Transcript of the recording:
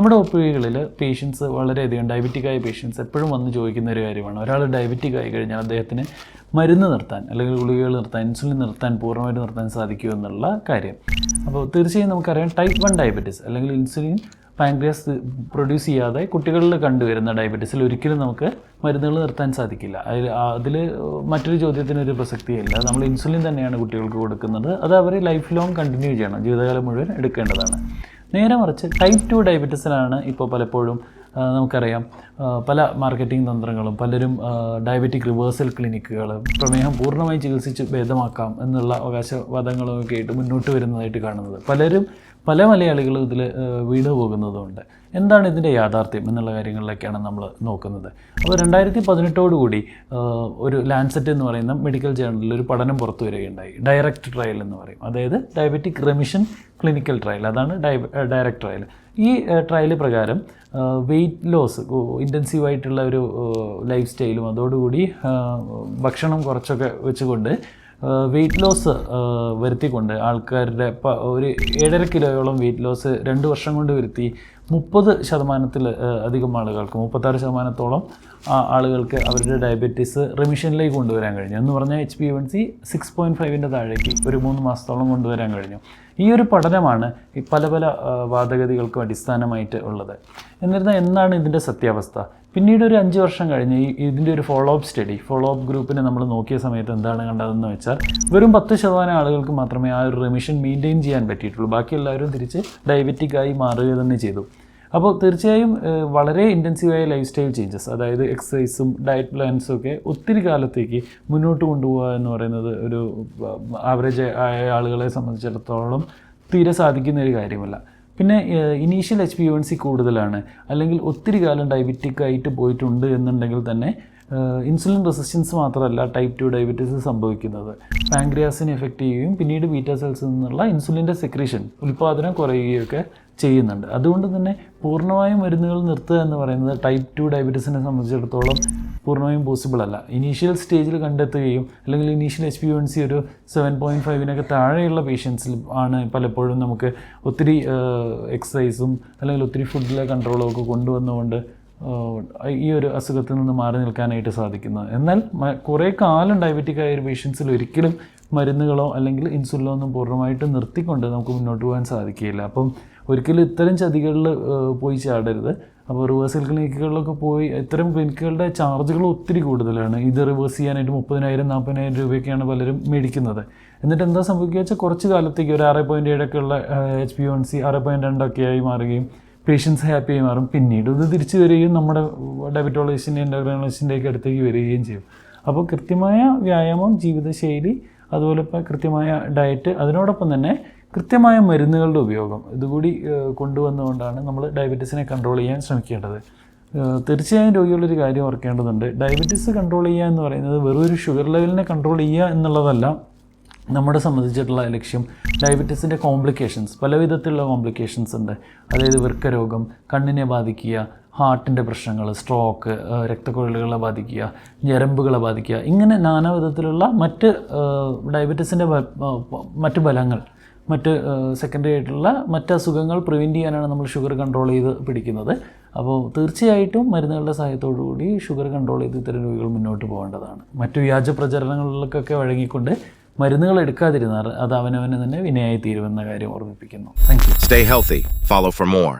നമ്മുടെ O P കളിൽ patients വളരെയധികം ഡയബറ്റിക് ആയ പേഷ്യൻസ് എപ്പോഴും വന്ന് ചോദിക്കുന്ന ഒരു കാര്യമാണ്. ഒരാൾ ഡയബറ്റിക് ആയി കഴിഞ്ഞാൽ അദ്ദേഹത്തിന് മരുന്ന് നിർത്താൻ അല്ലെങ്കിൽ ഗുളികകൾ നിർത്താൻ ഇൻസുലിൻ നിർത്താൻ പൂർണമായിട്ട് നിർത്താൻ സാധിക്കുമോ എന്നുള്ള കാര്യം. അപ്പോൾ തീർച്ചയായും നമുക്കറിയാം ടൈപ്പ് വൺ ഡയബറ്റീസ് അല്ലെങ്കിൽ ഇൻസുലിൻ പാൻക്രിയാസ് പ്രൊഡ്യൂസ് ചെയ്യാതെ കുട്ടികളിൽ കണ്ടുവരുന്ന ഡയബറ്റീസിൽ ഒരിക്കലും നമുക്ക് മരുന്നുകൾ നിർത്താൻ സാധിക്കില്ല. അതിൽ അതിൽ മറ്റൊരു ചോദ്യത്തിനൊരു പ്രസക്തിയില്ല. നമ്മൾ ഇൻസുലിൻ തന്നെയാണ് കുട്ടികൾക്ക് കൊടുക്കുന്നത്. അത് അവർ ലൈഫ് ലോങ് കണ്ടിന്യൂ ചെയ്യണം. ജീവിതകാലം മുഴുവൻ എടുക്കേണ്ടതാണ്. നേരെ മറിച്ച് ടൈപ്പ് ടു ഡയബറ്റീസിലാണ് ഇപ്പോൾ പലപ്പോഴും നമുക്കറിയാം. പല മാർക്കറ്റിംഗ് തന്ത്രങ്ങളും പലരും ഡയബറ്റിക് റിവേഴ്സൽ ക്ലിനിക്കുകൾ പ്രമേഹം പൂർണമായി ചികിത്സിച്ച് ഭേദമാക്കാം എന്നുള്ള അവകാശവാദങ്ങളും ഒക്കെ ആയിട്ട് മുന്നോട്ട് വരുന്നതായിട്ട് കാണുന്നത്. പലരും പല മലയാളികളും ഇതിൽ വീണ് പോകുന്നതുകൊണ്ട് എന്താണ് ഇതിന്റെ യാഥാർത്ഥ്യം എന്നുള്ള കാര്യങ്ങളിലൊക്കെയാണ് നമ്മൾ നോക്കുന്നത്. അപ്പോൾ രണ്ടായിരത്തി പതിനെട്ടോടുകൂടി ഒരു ലാൻസെറ്റ് എന്ന് പറയുന്ന മെഡിക്കൽ ജേണലിൽ ഒരു പഠനം പുറത്തു വരികയുണ്ടായി. ഡയറക്റ്റ് ട്രയൽ എന്ന് പറയും. അതായത് ഡയബറ്റിക് റെമിഷൻ ക്ലിനിക്കൽ ട്രയൽ അതാണ് ഡയറക്റ്റ് ട്രയൽ ഈ ട്രയൽ പ്രകാരം വെയിറ്റ് ലോസ് ഇന്റൻസീവായിട്ടുള്ള ഒരു ലൈഫ് സ്റ്റൈലും അതോടുകൂടി ഭക്ഷണം കുറച്ചൊക്കെ വെച്ചുകൊണ്ട് വെയിറ്റ് ലോസ് വരുത്തിക്കൊണ്ട് ആൾക്കാരുടെ ഒരു ഏഴര കിലോയോളം വെയിറ്റ് ലോസ് രണ്ട് വർഷം കൊണ്ട് വരുത്തി മുപ്പത് ശതമാനത്തിൽ അധികം ആളുകൾക്ക് മുപ്പത്താറ് ശതമാനത്തോളം ആളുകൾക്ക് അവരുടെ ഡയബറ്റീസ് റിമിഷനിലേക്ക് കൊണ്ടുവരാൻ കഴിഞ്ഞു. എന്ന് പറഞ്ഞാൽ H P one C six point ഫൈവിന്റെ താഴേക്ക് ഒരു മൂന്ന് മാസത്തോളം കൊണ്ടുവരാൻ കഴിഞ്ഞു. ഈ ഒരു പഠനമാണ് പല പല വാദഗതികൾക്കും അടിസ്ഥാനമായിട്ട് ഉള്ളത്. എന്നിരുന്നാൽ എന്താണ് ഇതിന്റെ സത്യാവസ്ഥ? പിന്നീട് ഒരു അഞ്ച് വർഷം കഴിഞ്ഞ് ഈ ഇതിന്റെ ഒരു follow up study follow up ഗ്രൂപ്പിനെ നമ്മൾ നോക്കിയ സമയത്ത് എന്താണ് കണ്ടതെന്ന് വെച്ചാൽ വെറും പത്ത് ശതമാനം ആളുകൾക്ക് മാത്രമേ ആ ഒരു റിമിഷൻ മെയിന്റെയിൻ ചെയ്യാൻ പറ്റിയിട്ടുള്ളൂ. ബാക്കി എല്ലാവരും തിരിച്ച് ഡയബറ്റിക്കായി മാറുക തന്നെ ചെയ്തു. അപ്പോൾ തീർച്ചയായും വളരെ ഇന്റൻസീവായ ലൈഫ് സ്റ്റൈൽ ചേഞ്ചസ് അതായത് എക്സസൈസും ഡയറ്റ് പ്ലാൻസും ഒക്കെ ഒത്തിരി കാലത്തേക്ക് മുന്നോട്ട് കൊണ്ടുപോകുക എന്ന് പറയുന്നത് ഒരു ആവറേജ് ആയ ആളുകളെ സംബന്ധിച്ചിടത്തോളം തീരെ സാധിക്കുന്ന ഒരു കാര്യമല്ല. പിന്നെ initial H P one C കൂടുതലാണ്. അല്ലെങ്കിൽ ഒത്തിരി കാലം ഡയബറ്റിക് ആയിട്ട് പോയിട്ടുണ്ട് എന്നുണ്ടെങ്കിൽ തന്നെ ഇൻസുലിൻ റെസിസ്റ്റൻസ് മാത്രമല്ല ടൈപ്പ് ടു ഡയബറ്റീസ് സംഭവിക്കുന്നത്. പാങ്ക്രിയാസിനെ എഫക്റ്റ് ചെയ്യുകയും പിന്നീട് ബീറ്റാ സെൽസിൽ നിന്നുള്ള ഇൻസുലിന്റെ സെക്രീഷൻ ഉൽപ്പാദനം കുറയുകയൊക്കെ ചെയ്യുന്നുണ്ട്. അതുകൊണ്ട് തന്നെ പൂർണമായും മരുന്നുകൾ നിർത്തുക എന്ന് പറയുന്നത് ടൈപ്പ് ടു ഡയബറ്റീസിനെ സംബന്ധിച്ചിടത്തോളം പൂർണമായും പോസിബിൾ അല്ല. ഇനീഷ്യൽ സ്റ്റേജിൽ കണ്ടെത്തുകയും അല്ലെങ്കിൽ initial H P one C ഒരു സെവൻ പോയിന്റ് ഫൈവിനൊക്കെ താഴെയുള്ള പേഷ്യൻസിൽ ആണ് പലപ്പോഴും നമുക്ക് ഒത്തിരി എക്സസൈസും അല്ലെങ്കിൽ ഒത്തിരി ഫുഡിലെ കൺട്രോളും ഒക്കെ കൊണ്ടുവന്നുകൊണ്ട് ഈ ഒരു അസുഖത്തിൽ നിന്ന് മാറി നിൽക്കാനായിട്ട് സാധിക്കുന്നത് എന്നാൽ കുറേ കാലം ഡയബറ്റിക് ആയ ഒരു പേഷ്യൻസിൽ ഒരിക്കലും മരുന്നുകളോ അല്ലെങ്കിൽ ഇൻസുലിനോ ഒന്നും പൂർണമായിട്ട് നിർത്തിക്കൊണ്ട് നമുക്ക് മുന്നോട്ട് പോകാൻ സാധിക്കുകയില്ല. അപ്പം ഒരിക്കലും ഇത്തരം ചതികളിൽ പോയി ചാടരുത്. അപ്പോൾ റിവേഴ്സൽ ക്ലിനിക്കുകളിലൊക്കെ പോയി ഇത്തരം ക്ലിനിക്കുകളുടെ ചാർജുകൾ ഒത്തിരി കൂടുതലാണ്. ഇത് റിവേഴ്സ് ചെയ്യാനായിട്ട് മുപ്പതിനായിരം നാൽപ്പതിനായിരം രൂപയൊക്കെയാണ് പലരും മേടിക്കുന്നത്. എന്നിട്ട് എന്താ സംഭവിക്കുക വെച്ചാൽ കുറച്ച് കാലത്തേക്ക് ഒരു ആറ് പോയിന്റ് ഏഴൊക്കെ ഉള്ള എച്ച് പി വൺ സി ആറ് പോയിന്റ് രണ്ടൊക്കെ ആയി മാറുകയും പേഷ്യൻസ് ഹാപ്പി ആയി മാറും. പിന്നീട് ഇത് തിരിച്ചു വരികയും നമ്മുടെ ഡയബറ്റോളജിസ്റ്റിന്റെ എൻഡോക്രൈനോളജിന്റെ ഒക്കെ അടുത്തേക്ക് വരികയും ചെയ്യും. അപ്പോൾ കൃത്യമായ വ്യായാമം ജീവിതശൈലി അതുപോലെ കൃത്യമായ ഡയറ്റ് അതിനോടൊപ്പം തന്നെ കൃത്യമായ മരുന്നുകളുടെ ഉപയോഗം ഇതുകൂടി കൊണ്ടുവന്നുകൊണ്ടാണ് നമ്മൾ ഡയബറ്റീസിനെ കൺട്രോൾ ചെയ്യാൻ ശ്രമിക്കേണ്ടത്. തീർച്ചയായും രോഗികളൊരു കാര്യം ഓർക്കേണ്ടതുണ്ട്. ഡയബറ്റീസ് കൺട്രോൾ ചെയ്യുക എന്ന് പറയുന്നത് വെറും ഒരു ഷുഗർ ലെവലിനെ കൺട്രോൾ ചെയ്യുക എന്നുള്ളതല്ല നമ്മുടെ സംബന്ധിച്ചിട്ടുള്ള ലക്ഷ്യം. ഡയബറ്റീസിന്റെ കോംപ്ലിക്കേഷൻസ് പല വിധത്തിലുള്ള കോംപ്ലിക്കേഷൻസ് ഉണ്ട്. അതായത് വൃക്കരോഗം കണ്ണിനെ ബാധിക്കുക ഹാർട്ടിന്റെ പ്രശ്നങ്ങൾ സ്ട്രോക്ക് രക്തക്കുഴലുകളെ ബാധിക്കുക ഞരമ്പുകളെ ബാധിക്കുക ഇങ്ങനെ നാനാവിധത്തിലുള്ള മറ്റ് ഡയബറ്റീസിന്റെ മറ്റ് ഫലങ്ങൾ മറ്റ് സെക്കൻഡറി ആയിട്ടുള്ള മറ്റ് അസുഖങ്ങൾ പ്രിവെന്റ് ചെയ്യാനാണ് നമ്മൾ ഷുഗർ കൺട്രോൾ ചെയ്ത് പിടിക്കുന്നത്. അപ്പോൾ തീർച്ചയായിട്ടും മരുന്നുകളുടെ സഹായത്തോടു കൂടി ഷുഗർ കൺട്രോൾ ചെയ്ത് ഇത്തരം രോഗികൾ മുന്നോട്ട് പോകേണ്ടതാണ്. മറ്റു വ്യാജ പ്രചരണങ്ങളിലേക്കൊക്കെ വഴങ്ങിക്കൊണ്ട് മരുന്നുകൾ എടുക്കാതിരുന്നാൽ അത് അവനവന് തന്നെ വിനയായി തീരുമെന്ന കാര്യം ഓർമ്മിപ്പിക്കുന്നു. Thank you stay healthy follow for more.